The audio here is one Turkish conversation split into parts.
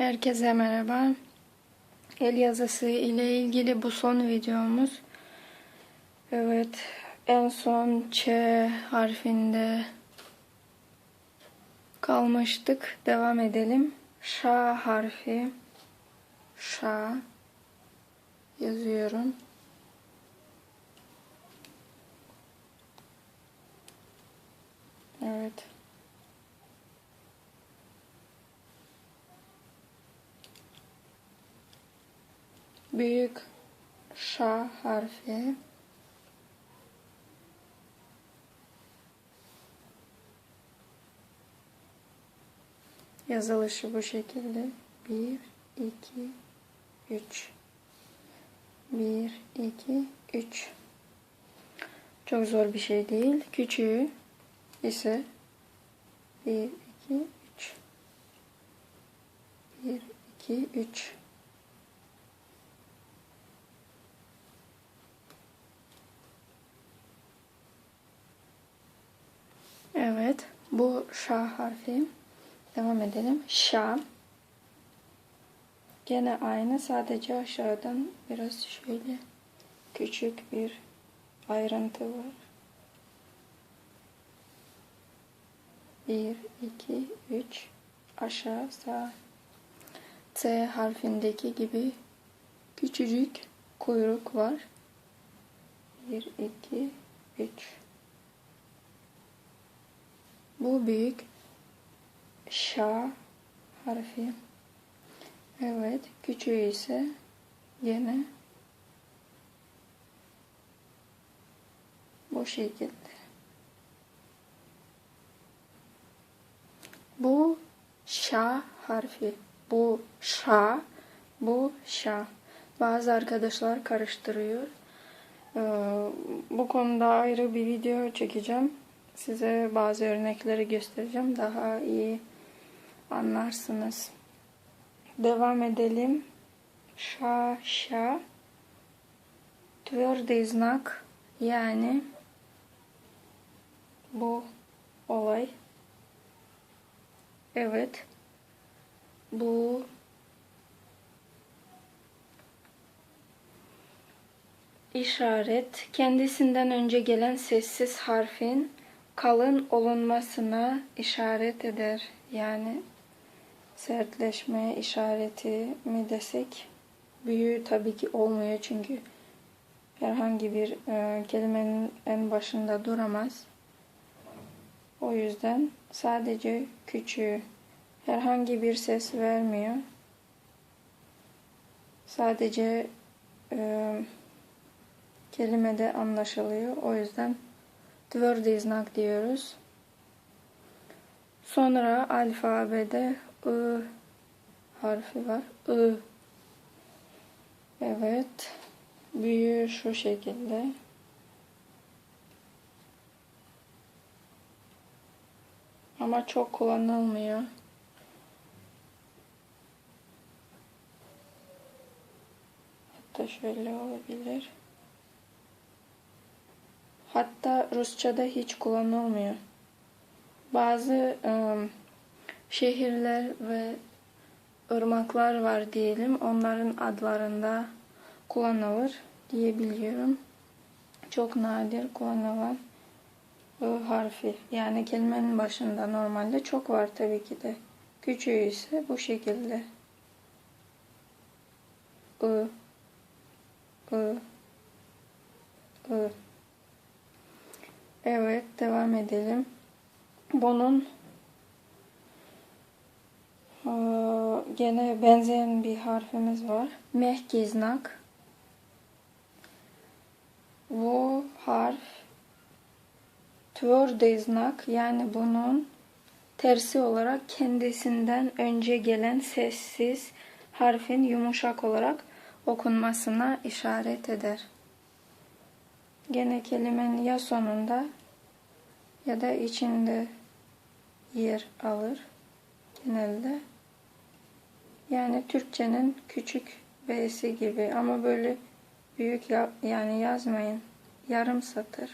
Herkese merhaba. El yazısı ile ilgili bu son videomuz. Evet, en son Ç harfinde kalmıştık. Devam edelim. Ş harfi. Ş yazıyorum. Evet. Büyük Ş harfi. Yazılışı bu şekilde. 1, 2, 3. 1, 2, 3. Çok zor bir şey değil. Küçüğü ise 1, 2, 3. 1, 2, 3. Evet, bu şa harfi. Devam edelim. Şa. Gene aynı, sadece aşağıdan biraz şöyle küçük bir ayrıntı var. 1, 2, 3 aşağı sağ. C harfindeki gibi küçücük kuyruk var. 1, 2, 3 bu büyük şa harfi. Evet, küçüğü ise yine bu şekilde. Bu şa harfi. Bu şa, bu şa. Bazı arkadaşlar karıştırıyor. Ee, bu konuda ayrı bir video çekeceğim Size bazı örnekleri göstereceğim. Daha iyi anlarsınız. Devam edelim. Şa, şa. Tвердый знак yani bu olay. Evet. Bu işaret kendisinden önce gelen sessiz harfin kalın olunmasına işaret eder. Yani sertleşme işareti mi desek büyüğü tabii ki olmuyor çünkü herhangi bir e, kelimenin en başında duramaz. O yüzden sadece küçüğü herhangi bir ses vermiyor. Sadece e, kelimede anlaşılıyor. O yüzden Tvrдый знак diyoruz. Sonra alfabede I harfi var. I. Evet. Büyüğü şu şekilde. Ama çok kullanılmıyor. Hatta şöyle olabilir. Hatta Rusça'da hiç kullanılmıyor. Bazı ıı, şehirler ve ırmaklar var diyelim. Onların adlarında kullanılır diyebiliyorum. Çok nadir kullanılan I harfi. Yani kelimenin başında normalde çok var tabii ki de. Küçüğü ise bu şekilde. I I I Evet, devam edelim. Bunun gene benzeyen bir harfimiz var. Mehki znak. Bu harf tvrдый znak yani bunun tersi olarak kendisinden önce gelen sessiz harfin yumuşak olarak okunmasına işaret eder. Gene kelimenin ya sonunda ya da içinde yer alır genelde. Yani Türkçenin küçük B'si gibi ama böyle büyük ya, yani yazmayın. Yarım satır.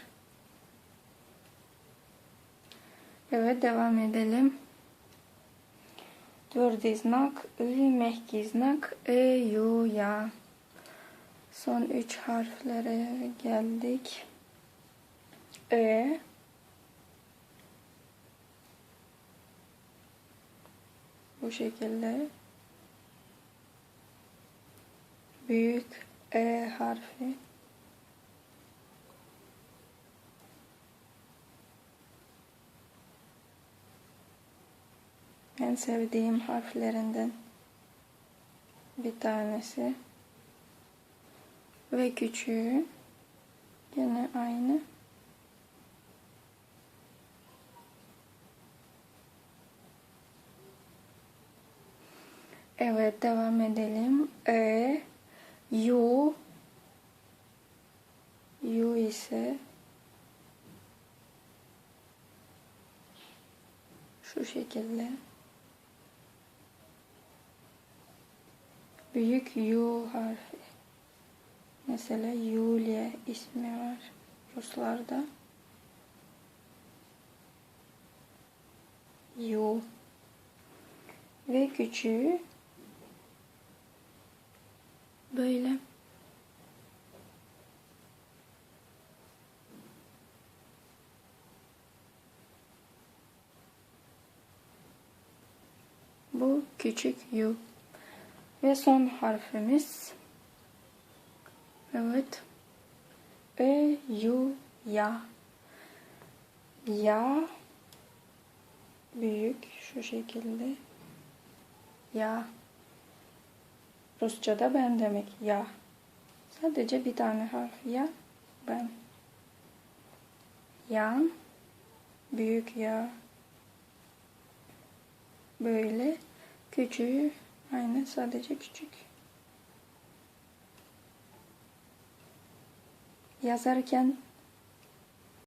Evet devam edelim. Tvrdi znak, I, mehki znak, E, Yu, Ya. Son üç harflere geldik. E. Bu şekilde. Büyük E harfi. En sevdiğim harflerinden bir tanesi. Ve küçüğü gene aynı. Evet devam edelim. E, U, U ise şu şekilde. Büyük U harfi. Mesela Yulia ismi var Ruslarda. U. Ve küçüğü böyle. Bu küçük U. Ve son harfimiz. Evet. E, U, Ya. Ya. Büyük şu şekilde. Ya. Rusça'da ben demek ya. Sadece bir tane harf ya, ben. Ya. Büyük ya. Böyle. Küçüğü aynı sadece küçük. Yazarken